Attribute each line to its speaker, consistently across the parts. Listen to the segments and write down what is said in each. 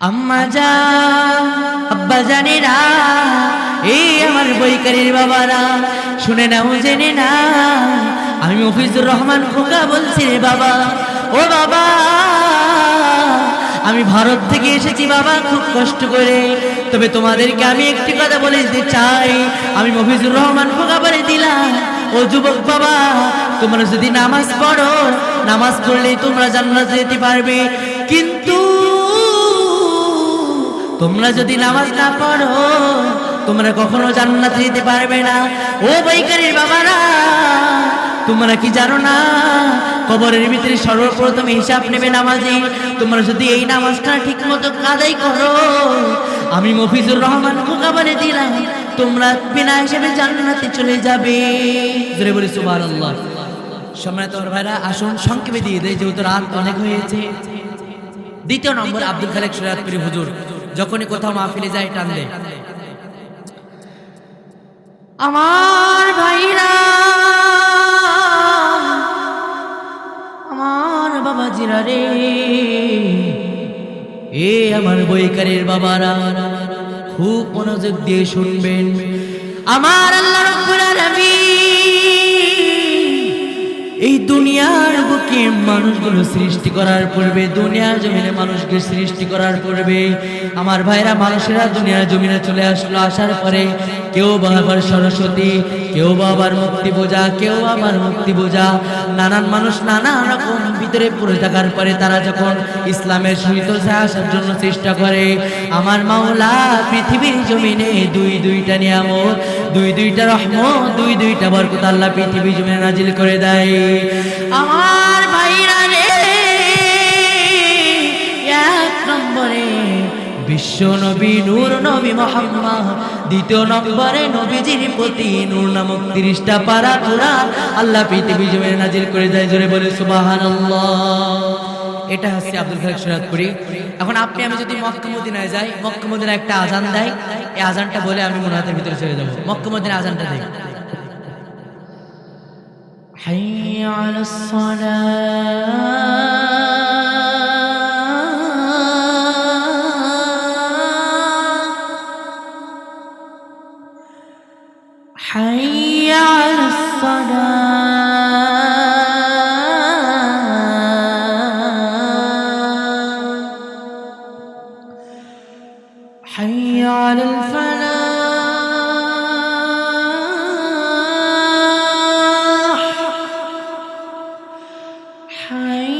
Speaker 1: আম্মা যা, আব্বা জানে না এই আমার বইকারীর বাবারা, শুনে নাও, জেনে না আমি মফিজুর রহমান খোকা বলছি রে বাবা। ও বাবা, আমি ভারত থেকে এসেছি বাবা, খুব কষ্ট করে। তবে তোমাদেরকে আমি একটি কথা বলে দিতে চাই। আমি মফিজুর রহমান খোকা বলে দিলাম, ও যুবক বাবা, তোমরা যদি নামাজ পড়ো, নামাজ পড়লে তোমরা জান্নাতে যেতে পারবে। কিন্তু তোমরা যদি নামাজ না পড়ো, তোমরা কখনো জান্নাতে যেতে পারবে না। ও বৈকারীর বাবারা, তোমরা কি জানো না, কবরের ভিতরে সর্বপ্রথম হিসাব নেবে নামাজি। তোমরা যদি এই নামাজটা ঠিক মতো কাদাই করো, আমি মফিজুর রহমান খোকা বলে দিলাম, তোমরা বিনা হিসেবে জান্নাতে চলে যাবে। জোরে বলি, সুবহানাল্লাহ। সম্মানিত আমার ভাইরা, আসুন সংক্ষেপে দিয়ে দেয় যেহেতু রাত অনেক হয়েছে। দ্বিতীয় নম্বর আব্দুল খালেক শরীয়তপুরি হুজুর। যখনই কোথাও মাহফিলে যায় টান দেয়। আমার ভাইরা আমার বাবা জিরা রে। এ আমার বইকারের বাবারা খুব মনোযোগ দিয়ে শুনবেন। আমার আল্লাহ রব্বুল দুনিয়ার মানুষগুলো সৃষ্টি করার পূর্বে, দুনিয়ার জমিনে মানুষকে সৃষ্টি করার পূর্বে, আমার ভাইরা মানুষেরা দুনিয়ার জমিনে চলে আসলো, আসার পরে কেউ বা আবার সরস্বতী, কেউ বা আবার মুক্তি বোঝা কেউ আবার মুক্তি বোঝা নানান মানুষ নানা রকম ভিতরে পড়ে থাকার পরে তারা যখন ইসলামের সহিত আসার জন্য চেষ্টা করে, আমার মাওলা পৃথিবীর জমিনে দুই দুইটা নিয়ামত, দুই দুইটা রহমত, দুই দুইটা বরকত আল্লাহ পৃথিবী জমিনে নাজিল করে দেয়। আমার নম্বরে বিশ্ব নবী নূর নবী মোহাম্মদ দ্বিতীয় নম্বরে নবীজির প্রতি নূর নামক তিরিশটা পারা কোরআন আল্লাহ পৃথিবী জমিনে নাজিল করে দেয় জোরে বলে সুবহানাল্লাহ এটা হচ্ছে আব্দুল খালেক শরীয়তপুরি এখন আপনি আমি যদি মক্কা মদিনায় যাই মক্কা মদিনায় একটা আজান দেয় এই আজানটা বলে আমি মুনাতের ভিতরে চলে যাবো মক্কা মদিনায় আজানটা দেয় حي على الصلاة حي على الفلاح. حي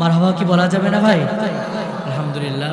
Speaker 1: মারহাবা কি বলা যাবে না ভাই? আলহামদুলিল্লাহ।